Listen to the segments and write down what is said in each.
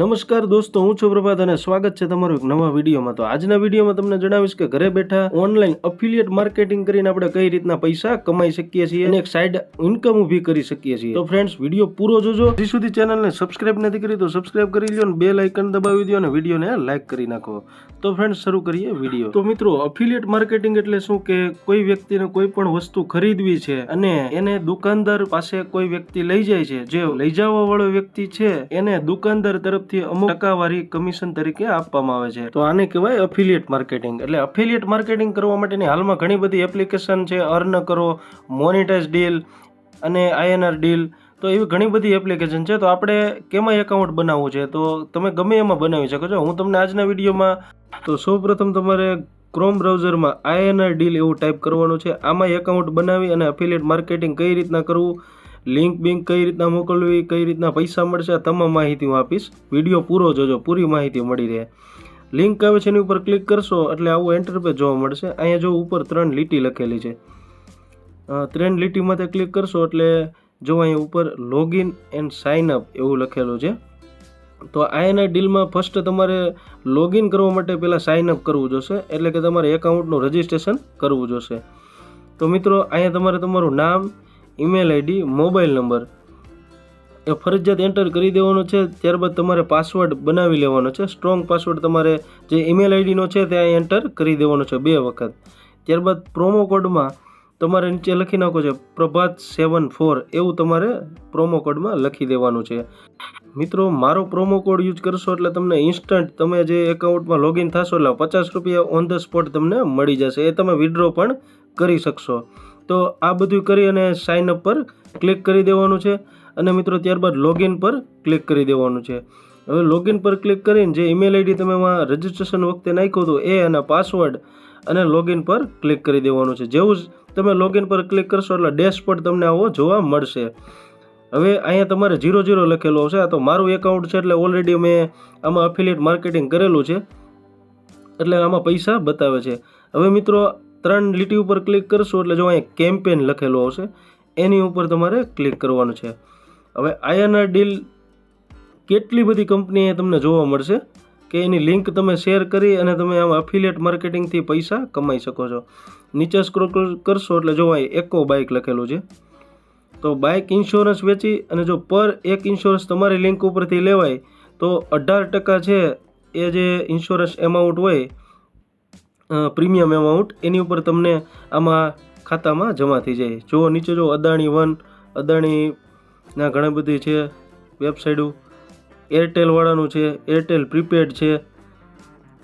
નમસ્કાર દોસ્તો, હું છું પ્રભાત અને સ્વાગત છે તમારું એક નવા વિડીયોમાં. તો આજના વિડીયોમાં તમને જણાવીશ કે ઘરે બેઠા ઓનલાઈન અફિલિયેટ માર્કેટિંગ કરીને આપણે કઈ રીતના પૈસા કમાઈ શકીએ છીએ અને એક સાઈડ ઇન્કમ ઊભી કરી શકીએ છીએ. તો ફ્રેન્ડ્સ વીડિયો પૂરો જોજો. હજી સુધી ચેનલને સબસ્ક્રાઇબ નથી કરી તો સબસ્ક્રાઇબ કરી લો અને બે લાઇકન દબાવી દો અને વિડીયોને લાઇક કરી નાખો. તો ફ્રેન્ડ્સ શરૂ કરીએ વીડિયો. તો મિત્રો અફિલિયેટ માર્કેટિંગ એટલે શું કે કોઈ વ્યક્તિને કોઈ પણ વસ્તુ ખરીદવી છે અને એને દુકાનદાર પાસે કોઈ વ્યક્તિ લઈ જાય છે. જે લઈ જવા વાળો વ્યક્તિ છે, એને દુકાનદાર તરફથી અમુક ટકાવારી કમિશન તરીકે આપવામાં આવે છે. તો આને કહેવાય અફિલિયેટ માર્કેટિંગ એટલે અફિલિયેટ માર્કેટિંગ કરવા માટેની હાલમાં ઘણી બધી એપ્લિકેશન છે અર્ન કરો મોનિટાઇઝ ડીલ અને આઈએનઆર ડીલ તો એવી ઘણી બધી એપ્લિકેશન છે. તો આપણે કેમાં એકાઉન્ટ બનાવવું છે? તો તમે ગમે એમાં બનાવી શકો છો. હું તમને આજના વિડીયોમાં તો સૌપ્રથમ તમારે ક્રોમ બ્રાઉઝરમાં આઈએનઆર ડીલ એવું ટાઈપ કરવાનું છે. આમાં એકાઉન્ટ બનાવી અને અફિલિયેટ માર્કેટિંગ કઈ રીતના કરવું? લિંક બિંક કઈ રીતના મોકલવી, કઈ રીતના પૈસા મળશે, આ તમામ માહિતી હું આપીશ. વીડિયો પૂરો જોજો, પૂરી માહિતી મળી રહે. લિંક આવે છે એની ઉપર ક્લિક કરશો એટલે આવું એન્ટરપેજ જોવા મળશે. અહીંયા જો ઉપર ત્રણ લીટી લખેલી છે. ત્રણ લીટીમાં ક્લિક કરશો એટલે જો અહીંયા ઉપર લોગિન એન્ડ સાઇન અપ એવું લખેલું છે. તો આઈએનઆર ડીલમાં ફર્સ્ટ તમારે લોગિન કરવા માટે પહેલાં સાઇન અપ કરવું જોશે. એટલે કે તમારે એકાઉન્ટનું રજિસ્ટ્રેશન કરવું જોશે. તો મિત્રો, અહીંયા તમારે તમારું નામ ઈમેલ આઈડી મોબાઈલ નંબર એ ફરજિયાત એન્ટર કરી દેવાનો છે, ત્યારબાદ તમારે પાસવર્ડ બનાવી લેવાનો છે. સ્ટ્રોંગ પાસવર્ડ તમારે જે ઈમેલ આઈડીનો છે ત્યાં એન્ટર કરી દેવાનો છે બે વખત. ત્યારબાદ પ્રોમો કોડમાં તમારે નીચે લખી નાખો છે, પ્રભાત સેવન ફોર એવું તમારે પ્રોમો કોડમાં લખી દેવાનું છે. મિત્રો, મારો પ્રોમો કોડ યુઝ કરશો એટલે તમને ઇન્સ્ટન્ટ તમે જે એકાઉન્ટમાં લોગિન થશો એટલે પચાસ રૂપિયા ઓન ધ સ્પોટ તમને મળી જશે. એ તમે વિડ્રો પણ કરી શકશો. તો આ બધું કરી અને સાઇન અપ પર ક્લિક કરી દેવાનું છે. અને મિત્રો, ત્યારબાદ લોગિન પર ક્લિક કરી દેવાનું છે. હવે લોગિન પર ક્લિક કરીને જે ઈમેલ આઈડી તમે એમાં રજિસ્ટ્રેશન વખતે નાખ્યું હતું, એ અને પાસવર્ડ અને લોગિન પર ક્લિક કરી દેવાનું છે. જેવું જ તમે લોગિન પર ક્લિક કરશો એટલે ડેશબોર્ડ તમને આવો જોવા મળશે. હવે અહીંયા તમારે જીરો ઝીરો લખેલો હશે. આ તો મારું એકાઉન્ટ છે એટલે ઓલરેડી મેં આમાં અફિલિયેટ માર્કેટિંગ કરેલું છે. એટલે આમાં પૈસા બતાવે છે. હવે મિત્રો ત્રણ લીટી ઉપર ક્લિક કરશો એટલે જો અહીંયા કેમ્પેન લખેલો હશે એની ઉપર તમારે ક્લિક કરવાનું છે. હવે આઈએનઆર ડીલ કેટલી બધી કંપની તમને જોવા મળશે કે એની લિંક તમે શેર કરી અને તમે આમાં અફિલિયેટ માર્કેટિંગથી પૈસા કમાઈ શકો છો. નીચે સ્ક્રોલ કરશો એટલે જો અહીં એકો બાઇક લખેલું છે. તો બાઇક ઇન્સ્યોરન્સ વેચી અને જો પર એક ઇન્સ્યોરન્સ તમારી લિંક ઉપરથી લેવાય, તો અઢાર ટકા છે એ જે ઇન્સ્યોરન્સ એમાઉન્ટ હોય પ્રીમિયમ એમાઉન્ટ એની ઉપર તમને આમાં ખાતામાં જમા થઈ જાય. જો નીચે જો અદાણી વન, અદાણીના ઘણી બધી છે વેબસાઇટો. એરટેલવાળાનું છે એરટેલ પ્રીપેડ છે.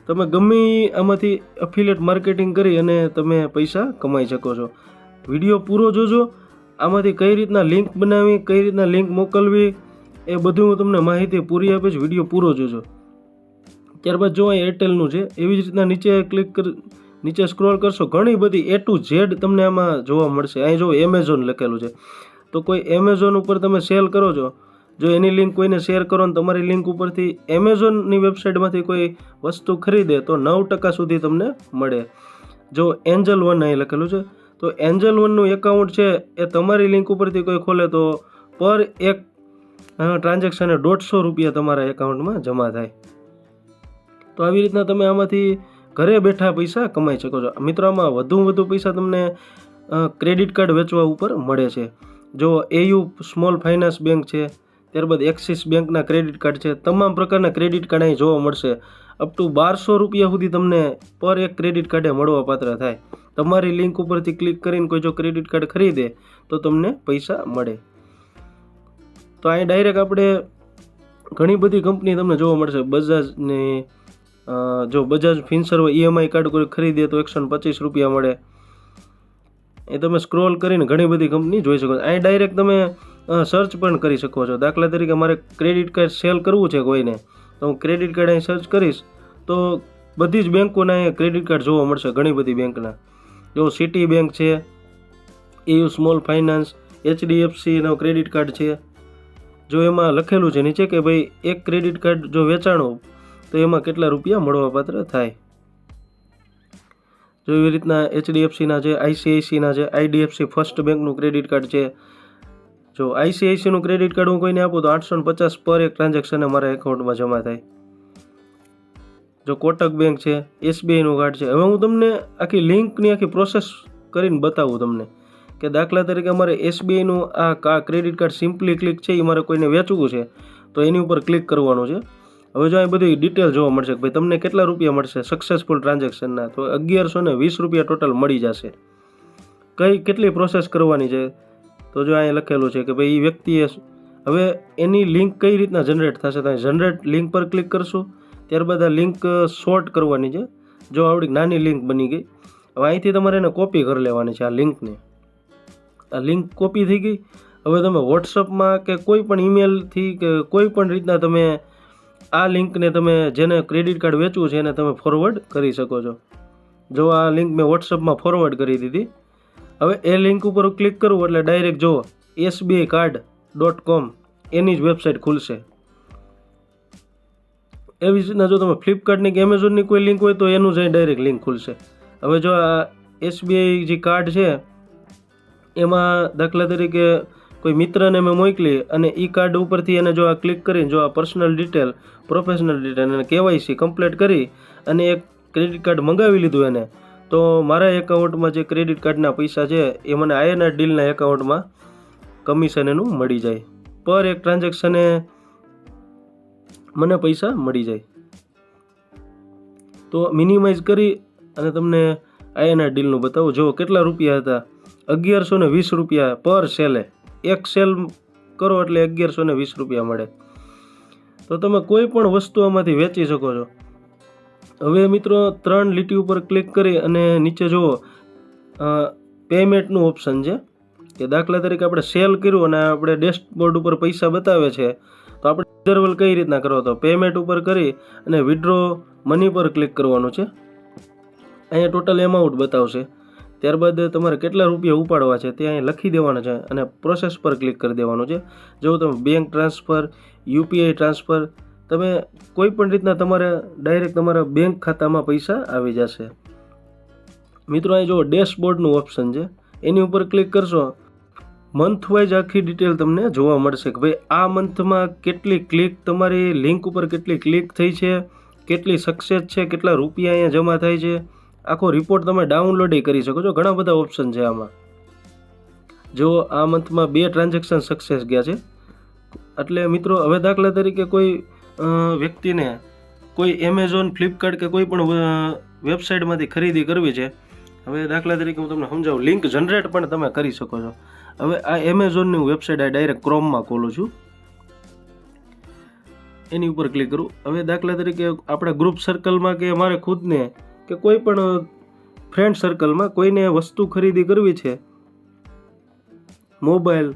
તમે ગમે આમાંથી અફિલેટ માર્કેટિંગ કરી અને તમે પૈસા કમાઈ શકો છો. વીડિયો પૂરો જોજો, આમાંથી કઈ રીતના લિંક બનાવી, કઈ રીતના લિંક મોકલવી, એ બધું હું તમને માહિતી પૂરી આપીશ, વીડિયો પૂરો જોજો. ત્યારબાદ જો અહીં એરટેલનું છે, એવી જ રીતના નીચે ક્લિક કરી, નીચે સ્ક્રોલ કરશો, ઘણી બધી એ ટુ ઝેડ તમને આમાં જોવા મળશે. અહીં જો એમેઝોન લખેલું છે. તો કોઈ એમેઝોન ઉપર તમે સેલ કરો છો, જો એની લિંક કોઈને શેર કરો ને તમારી લિંક ઉપરથી એમેઝોનની વેબસાઇટમાંથી કોઈ વસ્તુ ખરીદે, તો નવ ટકા સુધી તમને મળે. જો એન્જલ વન અહીં લખેલું છે, તો એન્જલ વનનું એકાઉન્ટ છે, એ તમારી લિંક ઉપરથી કોઈ ખોલે તો પર એક ટ્રાન્ઝેક્શને દોઢસો રૂપિયા તમારા એકાઉન્ટમાં જમા થાય. તો આવી રીતના તમે આમાંથી ઘરે બેઠા પૈસા કમાઈ શકો છો. મિત્રો, આમાં વધુ વધુ પૈસા તમને ક્રેડિટ કાર્ડ વેચવા ઉપર મળે છે. જો એયુ સ્મોલ ફાઇનાન્સ બેંક છે, ત્યારબાદ એક્સિસ બેંકના ક્રેડિટ કાર્ડ છે, તમામ પ્રકારના ક્રેડિટ કાર્ડ અહીં જોવા મળશે. અપ ટુ બારસો રૂપિયા સુધી તમને પર એક ક્રેડિટ કાર્ડે મળવા પાત્ર થાય. તમારી લિંક ઉપરથી ક્લિક કરીને કોઈ જો ક્રેડિટ કાર્ડ ખરીદે, તો તમને પૈસા મળે. તો અહીં ડાયરેક્ટ આપણે ઘણી બધી કંપની તમને જોવા મળશે. બજાજની જો બજાજ ફિન્સર હોય ઈએમઆઈ કાર્ડ કોઈ ખરીદે તો એકસો પચીસ રૂપિયા મળે. એ તમે સ્ક્રોલ કરીને ઘણી બધી કંપની જોઈ શકો છો. અહીં ડાયરેક્ટ તમે સર્ચ પણ કરી શકો છો. દાખલા તરીકે મારે ક્રેડિટ કાર્ડ સેલ કરવું છે કોઈને, તો હું ક્રેડિટ કાર્ડ અહીં સર્ચ કરીશ, તો બધી જ બેંકોના અહીંયા ક્રેડિટ કાર્ડ જોવા મળશે, ઘણી બધી બેંકના. જો સિટી બેંક છે એયુ સ્મોલ ફાઇનાન્સ એચડીએફસીનો ક્રેડિટ કાર્ડ છે. જો એમાં લખેલું છે નીચે કે ભાઈ, એક ક્રેડિટ કાર્ડ જો વેચાણો તો એમાં કેટલા રૂપિયા મળવાપાત્ર થાય? જો એવી રીતના એચડીએફસીના છે આઈસીઆઈસીના છે આઈડીએફસી ફર્સ્ટ બેંકનું ક્રેડિટ કાર્ડ છે, જો આઈસીઆઈસીનું ક્રેડિટ કાર્ડ હું કોઈને આપું તો આઠસો પચાસ પર એક ટ્રાન્ઝેક્શન મારા એકાઉન્ટમાં જમા થાય. જો કોટક બેંક છે, એસબીઆઈનું કાર્ડ છે, હવે હું તમને આખી લિંકની આખી પ્રોસેસ કરીને બતાવું તમને કે દાખલા તરીકે અમારે એસબીઆઈનું આ ક્રેડિટ કાર્ડ સિમ્પલી ક્લિક છે એ મારે કોઈને વેચવું છે, તો એની ઉપર ક્લિક કરવાનું છે. હવે જો અહીં બધી ડિટેલ જોવા મળશે કે ભાઈ તમને કેટલા રૂપિયા મળશે સક્સેસફુલ ટ્રાન્ઝેક્શનના તો અગિયારસો ને વીસ રૂપિયા ટોટલ મળી જશે. કઈ કેટલી પ્રોસેસ કરવાની છે? તો જો અહીંયા લખેલું છે કે ભાઈ એ વ્યક્તિએ હવે એની લિંક કઈ રીતના જનરેટ થશે તો જનરેટ લિંક પર ક્લિક કરશું. ત્યારબાદ આ લિંક શોર્ટ કરવાની છે. જો આવડી નાની લિંક બની ગઈ, હવે અહીંથી તમારે એને કોપી કરી લેવાની છે આ લિંકને આ લિંક કોપી થઈ ગઈ. હવે તમે વોટ્સઅપમાં કે કોઈ પણ ઈમેલથી કે કોઈ પણ રીતના તમે આ લિંકને તમે જેને ક્રેડિટ કાર્ડ વેચવું છે એને તમે ફોરવર્ડ કરી શકો છો. જો આ લિંક મેં વોટ્સઅપમાં ફોરવર્ડ કરી દીધી. હવે એ લિંક ઉપર ક્લિક કરવું એટલે ડાયરેક્ટ જુઓ એસબીઆઈ કાર્ડ ડોટ કોમ એની જ વેબસાઇટ ખુલશે. એવી જ રીતના જો તમે ફ્લિપકાર્ટની કે એમેઝોનની કોઈ લિંક હોય તો એનું જ ડાયરેક્ટ લિંક ખુલશે. હવે જો આ એસબીઆઈ જે કાર્ડ છે, એમાં દાખલા તરીકે કોઈ મિત્રને મેં મોકલી અને એ કાર્ડ ઉપરથી એને જો આ ક્લિક કરીને જો આ પર્સનલ ડિટેલ પ્રોફેશનલ ડિટેલ અને કેવાયસી કમ્પ્લીટ કરી અને એક ક્રેડિટ કાર્ડ મંગાવી લીધું એને, તો મારા એકાઉન્ટમાં જે ક્રેડિટ કાર્ડના પૈસા છે, એ મને આઈએનઆર ડીલના એકાઉન્ટમાં કમિશન એનું મળી જાય. પર એક ટ્રાન્ઝેક્શને મને પૈસા મળી જાય. તો મિનિમાઇઝ કરી અને તમને આઈએનઆર ડીલનું બતાવું. જો કેટલા રૂપિયા હતા? અગિયારસો ને વીસ રૂપિયા પર સેલે એક સેલ કરો એટલે અગિયારસો ને વીસ રૂપિયા મળે. તો તમે કોઈ પણ વસ્તુ આમાંથી વેચી શકો છો. હવે મિત્રો ત્રણ લીટી ઉપર ક્લિક કરી અને નીચે જુઓ પેમેન્ટનું ઓપ્શન છે. કે દાખલા તરીકે આપણે સેલ કર્યું અને આપણે ડેશબોર્ડ ઉપર પૈસા બતાવે છે, તો આપણે રિઝર્વલ કઈ રીતના કરો? તો પેમેન્ટ ઉપર કરી અને વિડ્રો મની પર ક્લિક કરવાનું છે. અહીંયા ટોટલ એમાઉન્ટ બતાવશે. ત્યારબાદ તમારે કેટલા રૂપિયા ઉપાડવા છે તે અહીં લખી દેવાના છે અને પ્રોસેસ પર ક્લિક કરી દેવાનું છે. જો તમે બેંક ટ્રાન્સફર યુપીઆઈ ટ્રાન્સફર તમે કોઈ પણ રીતના તમારે ડાયરેક્ટ તમારા બેંક ખાતામાં પૈસા આવી જશે. મિત્રો, અહીં જો ડેશબોર્ડનું ઓપ્શન છે, એની ઉપર ક્લિક કરશો મંથ વાઇઝ આખી ડિટેલ તમને જોવા મળશે કે ભાઈ આ મંથમાં કેટલી ક્લિક તમારી લિંક ઉપર કેટલી ક્લિક થઈ છે, કેટલી સક્સેસ છે, કેટલા રૂપિયા અહીંયા જમા થાય છે આખો રિપોર્ટ તમે ડાઉનલોડ કરી શકો છો. ઘણા બધા ઓપ્શન છે આમાં. જો આ મંથમાં બે ટ્રાન્ઝેક્શન સક્સેસ ગયા છે. એટલે મિત્રો, હવે દાખલા તરીકે કોઈ વ્યક્તિને કોઈ એમેઝોન ફ્લિપકાર્ટ કે કોઈ પણ વેબસાઇટમાંથી ખરીદી કરવી છે, હવે દાખલા તરીકે હું તમને સમજાવું લિંક જનરેટ પણ તમે કરી શકો છો. હવે આ એમેઝોનની વેબસાઇટ આ ડાયરેક્ટ ક્રોમમાં ખોલું છું. એની ઉપર ક્લિક કરું. હવે દાખલા તરીકે આપણા ગ્રુપ સર્કલમાં કે મારે ખુદને કે કોઈ પણ ફ્રેન્ડ સર્કલમાં કોઈને વસ્તુ ખરીદી કરવી છે મોબાઈલ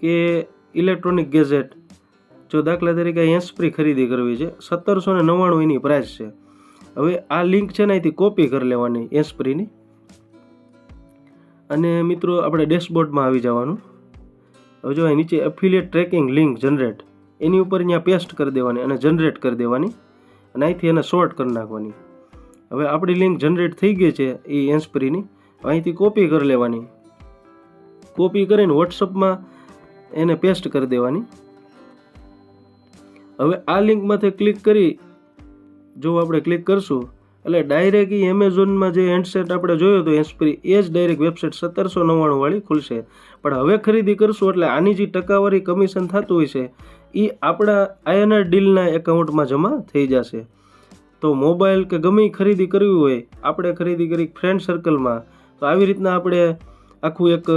કે ઇલેક્ટ્રોનિક ગેજેટ જો દાખલા તરીકે એન્સપ્રી ખરીદી કરવી છે, સત્તરસો ને નવ્વાણું એની પ્રાઇસ છે. હવે આ લિંક છે ને અહીંથી કોપી કરી લેવાની એન્સપ્રીની અને મિત્રો, આપણે ડેશબોર્ડમાં આવી જવાનું. હવે જો અહીં નીચે એફિલિયેટ ટ્રેકિંગ લિંક જનરેટ એની ઉપર અહીંયા પેસ્ટ કરી દેવાની અને જનરેટ કરી દેવાની. અને અહીંથી એને શોર્ટ કરી નાખવાની. હવે આપણી લિંક જનરેટ થઈ ગઈ છે એ એન્સપ્રીની અહીંથી કોપી કરી લેવાની. કોપી કરીને વોટ્સઅપમાં એને પેસ્ટ કરી દેવાની. હવે આ લિંકમાંથી ક્લિક કરી જો આપણે ક્લિક કરશું, એટલે ડાયરેક્ટ એ એમેઝોનમાં જે હેન્ડસેટ આપણે જોયો હતો એન્સપ્રી એ જ ડાયરેક્ટ વેબસાઇટ સત્તરસો નવ્વાણુંવાળી ખુલશે. પણ હવે ખરીદી કરશું એટલે આની જે ટકાવારી કમિશન થતું હોય છે એ આપણા આઈએનઆર ડીલના એકાઉન્ટમાં જમા થઈ જશે. તો મોબાઈલ કે ગમે ખરીદી કરવી હોય, આપણે ખરીદી કરી ફ્રેન્ડ સર્કલમાં તો આવી રીતના આપણે આખું એક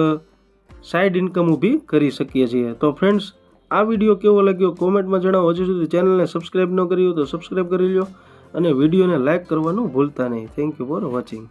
સાઇડ ઇન્કમ ઊભી કરી શકીએ છીએ. તો ફ્રેન્ડ્સ આ વીડિયો કેવો લાગ્યો કોમેન્ટમાં જણાવો. હજુ સુધી ચેનલને સબસ્ક્રાઈબ ન કરી હોય તો સબસ્ક્રાઈબ કરી લો અને વિડીયોને લાઇક કરવાનું ભૂલતા નહીં. Thank you for watching